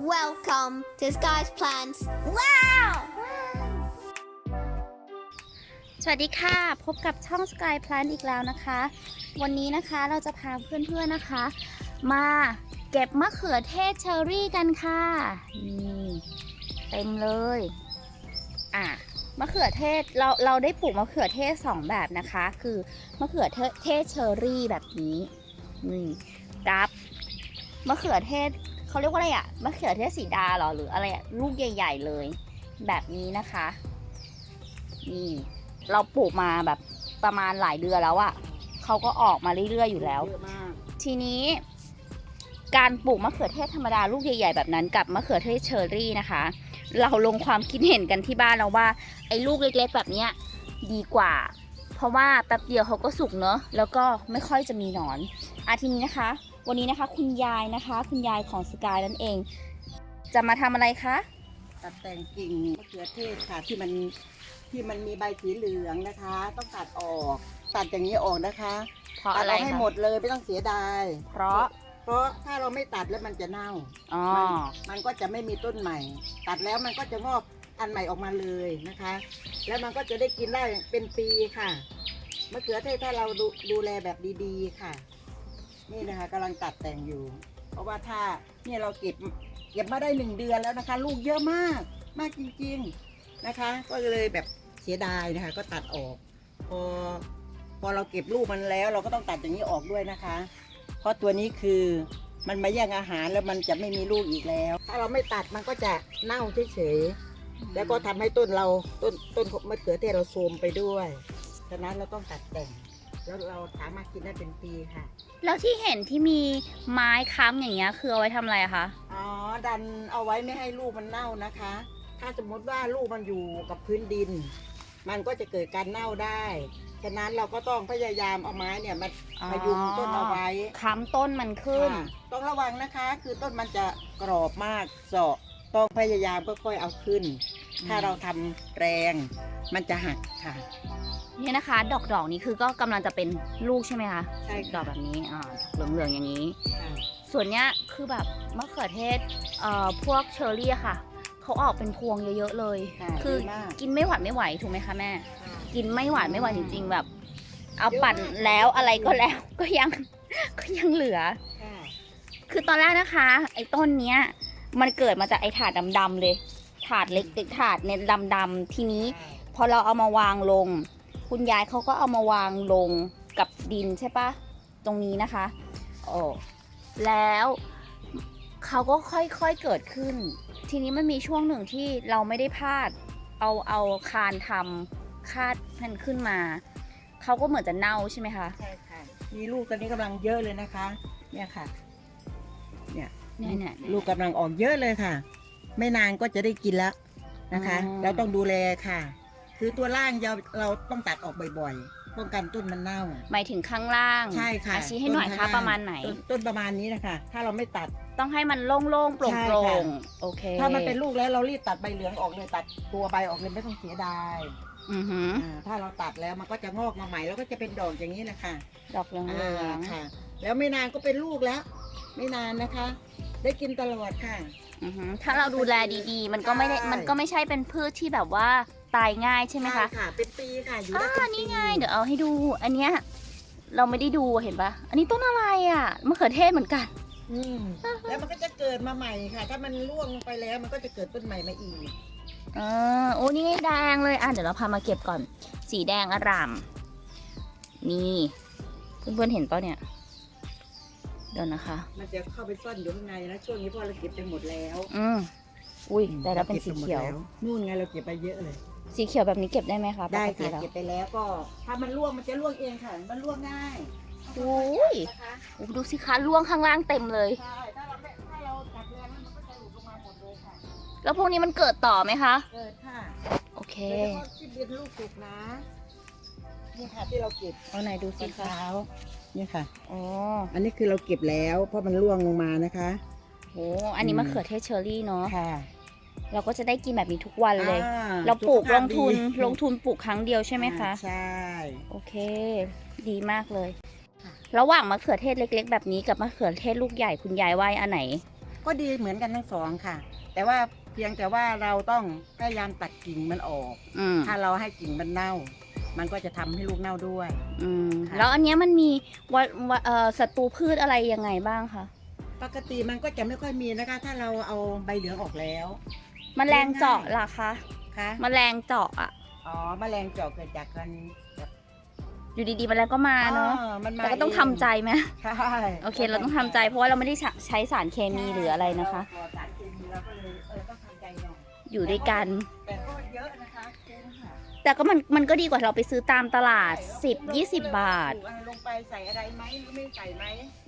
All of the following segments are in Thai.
Welcome to Sky's Plans. Wow! สวัสดีค่ะ พบกับช่อง Sky Plant อีกแล้วนะคะ วันนี้นะคะเราจะพาเพื่อนๆนะคะ มาเก็บมะเขือเทศเชอรี่กันค่ะ นี่เต็มเลย อะมะเขือเทศเราเราได้ปลูกมะเขือเทศสองแบบนะคะ คือมะเขือเทศเชอรี่แบบนี้นี่กับมะเขือเทศ เขาเรียกว่าอะไรอะมะเขือเทศสีดาเหรอหรืออะไรอะลูกใหญ่ ๆ เลย แบบนี้นะคะ นี่ เราปลูกมาแบบประมาณหลายเดือนแล้วอะเขาก็ออกมาเรื่อยๆอยู่แล้วเยอะมากทีนี้ การปลูกมะเขือเทศธรรมดาลูกใหญ่ ๆ แบบนั้นกับมะเขือเทศเชอรี่นะคะ เราลงความคิดเห็นกันที่บ้านเราว่า ไอ้ลูกเล็ก ๆ แบบเนี้ยดีกว่า เพราะว่าแป๊บเดียวเขาก็สุกเนอะแล้วก็ไม่ค่อยจะมีหนอนอาทีนี้นะคะ วันนี้นะคะ คุณยายนะคะ คุณยายของสกายนั่นเอง จะมาทำอะไรคะ ตัดแต่งกิ่งมะเขือเทศค่ะที่มันที่มันมีใบสีเหลืองนะคะ ต้องตัดออก ตัดอย่างนี้ออกนะคะเพราะตัอะดไรออกให้คะหมดเลยไม่ต้องเสียดายเพราะเพราะถ้าเราไม่ตัดแล้วมันจะเน่า อ๋อมันมันก็จะไม่มีต้นใหม่ ตัดแล้วมันก็จะงอกอันใหม่ออกมาเลยนะคะ แล้วมันก็จะได้กินได้เป็นปีค่ะมะเขือเทศถ้าเราดูดูแลแบบดีๆค่ะ นี่นะคะกำลังตัดแต่งอยู่ เพราะว่าถ้าเนี่ยเราเก็บเก็บมาได้หนึ่งเดือนแล้วนะคะ ลูกเยอะมากมากจริงๆนะคะ ก็เลยแบบเสียดายนะคะ ก็ตัดออก พอพอเราเก็บลูกมันแล้ว เราก็ต้องตัดอย่างนี้ออกด้วยนะคะ เพราะตัวนี้คือมันมาแย่งอาหารแล้วมันจะไม่มีลูกอีกแล้ว ถ้าเราไม่ตัดมันก็จะเน่าเฉยๆแล้วก็ทำให้ต้นเราต้นต้นมะเขือเทศเราโทรมไปด้วย ฉะนั้นเราต้องตัดแต่ง แล้วเราสามารถกินได้เป็นปีค่ะ แล้วที่เห็นที่มีไม้ค้ำอย่างเงี้ยคือเอาไว้ทำอะไรอะคะ อ๋อ ดันเอาไว้ไม่ให้ลูกมันเน่านะคะ ถ้าสมมติว่าลูกมันอยู่กับพื้นดิน มันก็จะเกิดการเน่าได้ ฉะนั้นเราก็ต้องพยายามเอาไม้เนี่ยมาอ๋อ พยุงต้นเอาไว้ค้ำต้นมันขึ้น ค่ะต้องระวังนะคะ คือต้นมันจะกรอบมากเสาะต้องพยายามค่อยๆเอาขึ้น ถ้าเราทำแรง มันจะหักค่ะเนี่ยนะคะ ดอกดอกๆนี้คือก็กำลังจะเป็นลูกใช่ไหมคะใช่ดอกแบบนี้อ่าดอกเหลืองๆอย่างนี้ค่ะส่วนเนี้ยคือแบบมะเขือเทศเอ่อพวกเชอร์รี่อะค่ะเขาออกเป็นพวงเยอะๆเลยค่ะคือดีมากกินไม่หวานไม่ไหวถูกไหมคะแม่ค่ะกินไม่หวานไม่ไหวจริง ๆ แบบ เอาเยอะมากปั่นแล้วอะไรก็แล้วก็ยังก็ยังเหลือค่ะคือตอนแรกนะคะ ไอ้ต้นเนี้ย มันเกิดมาจากไอ้ถาดดำๆเลย ถาดเล็กติดถาดเนี่ยดำๆทีนี้ พอเราเอามาวางลง คุณยายเขาก็เอามาวางลงกับดินใช่ปะตรงนี้นะคะโอ้แล้วเขาก็ค่อยๆเกิดขึ้น ทีนี้มันมีช่วงหนึ่งที่เราไม่ได้พลาด เอาเอาคานทำคาดมันขึ้นมาเขาก็เหมือนจะเน่าใช่ไหมคะใช่ค่ะมีลูกตอนนี้กำลังเยอะเลยนะคะ เนี่ยค่ะ เนี่ยเนี่ยเนี่ยลูกกำลังออกเยอะเลยค่ะ ไม่นานก็จะได้กินแล้วนะคะอ๋อเราต้องดูแลค่ะ คือตัวล่างเราเราต้องตัดออกบ่อยๆ ป้องกันต้นมันเน่า หมายถึงข้างล่างใช่ค่ะอาชี้ให้หน่อยต้คะข้งล่งประมาณไหน ต้ต้นประมาณนี้นะคะ ถ้าเราไม่ตัด ต้องให้มันโล่งๆโปใช่ร่ค่ะงๆโอเคถ้ามันเป็นลูกแล้วเรารีบตัดใบเหลืองออกเลยตัดตัวใบออกเลยไม่ต้องเสียดายอือหืออ่าถ้าเราตัดแล้วมันก็จะงอกมาใหม่แล้วก็จะเป็นดอกอย่างนี้แหละค่ะดอกเหลืองอ่าค่ะ แล้วไม่นานก็เป็นลูกแล้ว ไม่นานนะคะ ได้กินตลอดค่ะๆอือหือถ้าเราดูแลดีๆ มันก็ไม่ได้ใช่ มันก็ไม่ใช่เป็นพืชที่แบบว่า ตายง่ายใช่ไหมคะค่ะ เป็นปีค่ะ อยู่อ่าได้เป็นปีนี่ไงเดี๋ยวเอาให้ดู อันเนี้ยเราไม่ได้ดูเห็นปะอันนี้ต้นอะไรอะมะเขือเทศเหมือนกัน อืมแล้วมันก็จะเกิดมาใหม่ค่ะ ถ้ามันร่วงลงไปแล้วมันก็จะเกิดต้นใหม่มาอีกเออโอ้นี่ไงแดงเลย อะ เดี๋ยวเราพามาเก็บก่อน สีแดงอร่าม นี่เพื่อนๆเห็นปะเนี่ย เดี๋ยวนะคะ มันจะเข้าไปซ่อนอยู่ข้างในนะช่วงนี้พอเราเก็บไปหมดแล้วอืมอุ้ยแต่แล้วเป็นสีเขียวราก็บไปหมดแล้นู่นไงเราเก็บไปเยอะเลย สีเขียวแบบนี้เก็บได้ไหมคะได้ปกติค่ะแล้วเก็บไปแล้วก็ ถ้ามันร่วงมันจะร่วงเองค่ะ มันร่วงง่ายโอ้ยนะคะโอ้ดูสิคะล่วงข้างล่างเต็มเลย ใช่ถ้าเราไม่ถ้าเราตัดแรงมันก็จะหลุดลงมาหมดเลยค่ะ แล้วพวกนี้มันเกิดต่อไหมคะ เกิดค่ะโอเคแล้วก็ที่ดินลูกสุกนะ นี่ค่ะที่เราเก็บเอาไหนดูตสิอนคะเช้านี่ค่ะ อ๋ออันนี้คือเราเก็บแล้ว เพราะมันร่วงลงมานะคะ โห อันนี้อืมมะเขือเทศเชอรี่เนาะ ค่ะ เราก็จะได้กินแบบนี้ทุกวันเลย อ่เราปลูกสุขลภาพงทุนดีลงทุนปลูกครั้งเดียวใช่ไหมคะ อ่าใช่ โอเค ดีมากเลย ค่ะ ระหว่างมะเขือเทศเล็ก ๆ แบบนี้กับมะเขือเทศลูกใหญ่คุณยายว่าอันไหน ก็ดีเหมือนกันทั้งสองค่ะ แต่ว่าเพียงแต่ว่าเราต้องพยายามตัดกิ่งมันออก อืมถ้าเราให้กิ่งมันเน่า มันก็จะทำให้ลูกเน่าด้วย อืมค่ะ แล้วอันเนี้ยมันมีวัวเอ่อศัตรูพืชอะไรยังไงบ้างคะ ปกติมันก็จะไม่ค่อยมีนะคะ ถ้าเราเอาใบเหลืองออกแล้ว มแมลงเจาะล่ะคะค่ะมแมลงเจาะอะอ๋อแมลงเจาะเกิดจากการอยู่ดีๆมแมลงก็มาเนาะอ๋อมันมาแต่ก็ต้องทำใจไหมใช่โอเค เราต้องทำใจ เพราะว่าเราไม่ได้ใช้สารเคมีหรืออะไรนะคะเาปลอดสารเคมีเราก็เลยเออต้องทำใจหน่อยอยู่ด้วยกัน แต่ก็เยอะนะคะคุ้มค่ะแต่ก็มันมันก็ดีกว่าเราไปซื้อตามตลาด 10 20 บาทปลูกอะไรลงไปใส่อะไรไหมหรือไม่ใส่ไหมค่ะ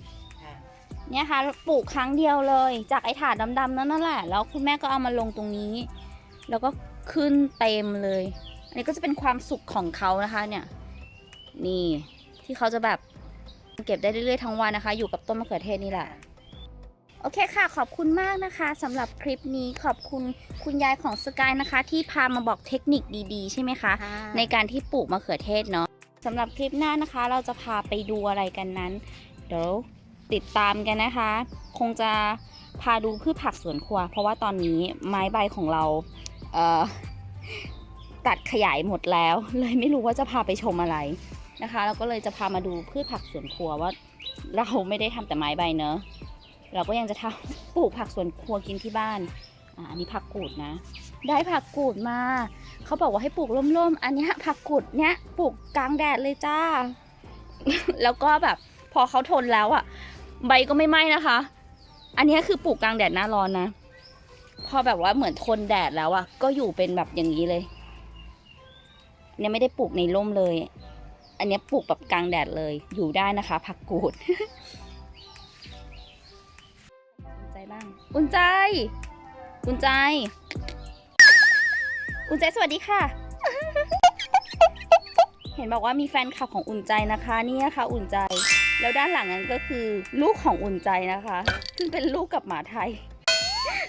เนี่ยค่ะปลูกครั้งเดียวเลย จากไอ้ถาดดำๆนั่นนั่นแหละ แล้วคุณแม่ก็เอามาลงตรงนี้ แล้วก็ขึ้นเต็มเลย อันนี้ก็จะเป็นความสุขของเขานะคะเนี่ย นี่ที่เขาจะแบบเก็บได้เรื่อยๆทั้งวันนะคะ อยู่กับต้นมะเขือเทศนี่แหละโอเคค่ะ ขอบคุณมากนะคะสำหรับคลิปนี้ขอบคุณคุณยายของสกายนะคะ ที่พามาบอกเทคนิคดีๆ ใช่ไหมคะค่ะในการที่ปลูกมะเขือเทศเนาะสำหรับคลิปหน้านะคะ เราจะพาไปดูอะไรกันนั้น เดี๋ยว ติดตามกันนะคะ คงจะพาดูพืชผักสวนครัว เพราะว่าตอนนี้ไม้ใบของเราเตัดขยายหมดแล้ว เลยไม่รู้ว่าจะพาไปชมอะไรนะคะ เราก็เลยจะพามาดูพืชผักสวนครัวว่า เราไม่ได้ทำแต่ไม้ใบเนอะเราก็ยังจะทำปลูกผักสวนครัวกินที่บ้านอ,อันนี้ผักกูดนะ ได้ผักกูดมา เขาบอกว่าให้ปลูกร่มๆ อันนี้ผักกุดเนี้ยปลูกกลางแดดเลยจ้า แล้วก็แบบพอเขาทนแล้วอะ่ะ ใบก็ไม่ไหม้นะคะ อันนี้คือปลูกกลางแดดหน้าร้อนนะ พอแบบว่าเหมือนทนแดดแล้วอะก็อยู่เป็นแบบอย่างนี้เลย เนี่ยไม่ได้ปลูกในร่มเลย อันนี้ปลูกแบบกลางแดดเลย อยู่ได้นะคะ ผักกูด อุ่นใจบ้าง อุ่นใจ อุ่นใจ อุ่นใจสวัสดีค่ะเห็นบอกว่ามีแฟนคลับของอุ่นใจนะคะ นี่นะคะ อุ่นใจ แล้วด้านหลังนั้นก็คือลูกของอุ่นใจนะคะ ซึ่งเป็นลูกกับหมาไทย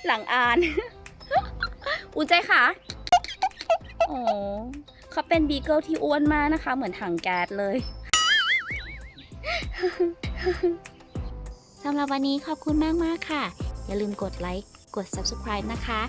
หลังอาน อุ่นใจค่ะโอ้เขาเป็นบีเกิลที่อ้วนมากนะคะ เหมือนถังแก๊สเลยสำหรับวันนี้ขอบคุณมากๆค่ะ อย่าลืมกดไลค์ กด subscribe นะคะ